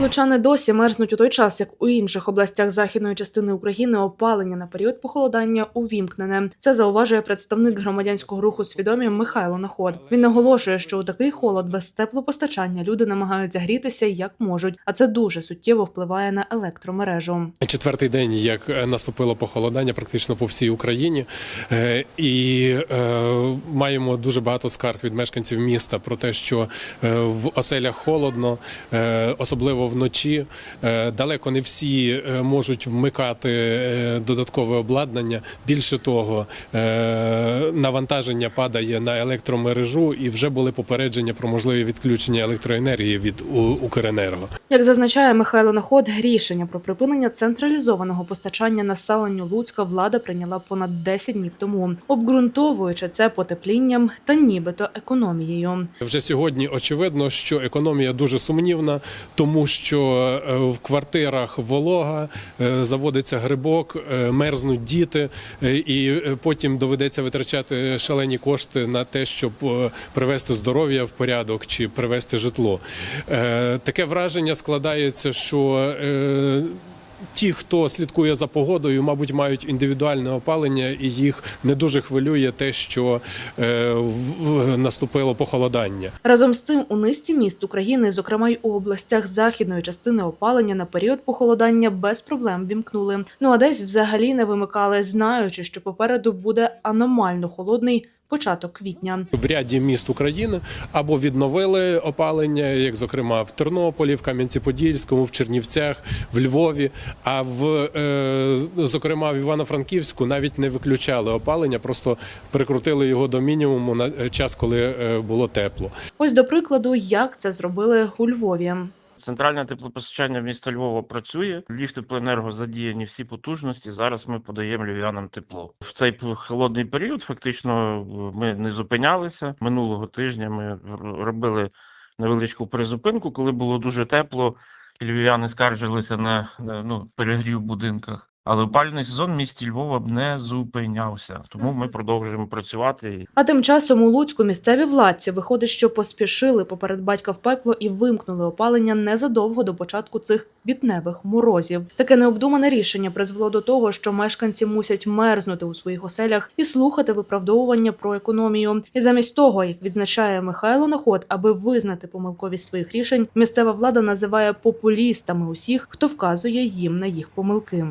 Лучани досі мерзнуть у той час, як у інших областях західної частини України опалення на період похолодання увімкнене. Це зауважує представник громадянського руху свідомі Михайло Наход. Він наголошує, що у такий холод без теплопостачання люди намагаються грітися як можуть, а це дуже суттєво впливає на електромережу. Четвертий день, як е, наступило похолодання, практично по всій Україні, Е, і е, маємо дуже багато скарг від мешканців міста про те, що в оселях холодно, особливо вночі. Е, Далеко не всі е, можуть вмикати е, додаткове обладнання. Більше того, навантаження падає на електромережу, і вже були попередження про можливі відключення електроенергії від Укренерго. Як зазначає Михайло Наход, рішення про припинення централізованого постачання населенню Луцька влада прийняла понад 10 днів тому, обґрунтовуючи це потеплінням та нібито економією. Вже сьогодні очевидно, що економія дуже сумнівна, тому що е, в квартирах волога е, заводиться грибок, е, мерзнуть діти, і потім доведеться витрачати шалені кошти на те, щоб привести здоров'я в порядок чи привести житло. Таке враження складається, що Ті, хто слідкує за погодою, мабуть, мають індивідуальне опалення, і їх не дуже хвилює те, що е, в- наступило похолодання. Разом з цим у низці міст України, зокрема й у областях західної частини опалення на період похолодання без проблем вімкнули. Ну а десь взагалі не вимикали, знаючи, що попереду буде аномально холодний початок квітня. В ряді міст України або відновили опалення, як зокрема в Тернополі, в Кам'янці-Подільському, в Чернівцях, в Львові. А в е, зокрема в Івано-Франківську навіть не виключали опалення, просто прикрутили його до мінімуму на час, коли е, було тепло. Ось до прикладу, як це зробили у Львові. Центральне теплопостачання міста Львова працює. Львів теплоенерго задіяні всі потужності. Зараз ми подаємо львів'янам тепло. В цей холодний період фактично ми не зупинялися. Минулого тижня ми робили невеличку призупинку, коли було дуже тепло, львів'яни скаржилися на ну, перегрів в будинках. Але опалювальний сезон в місті Львова б не зупинявся, тому ми продовжуємо працювати. А тим часом у Луцьку місцеві владці виходить, що поспішили поперед батька в пекло і вимкнули опалення незадовго до початку цих вітневих морозів. Таке необдумане рішення призвело до того, що мешканці мусять мерзнути у своїх оселях і слухати виправдовування про економію. І замість того, як відзначає Михайло Наход, аби визнати помилковість своїх рішень, місцева влада називає популістами усіх, хто вказує їм на їх помилки.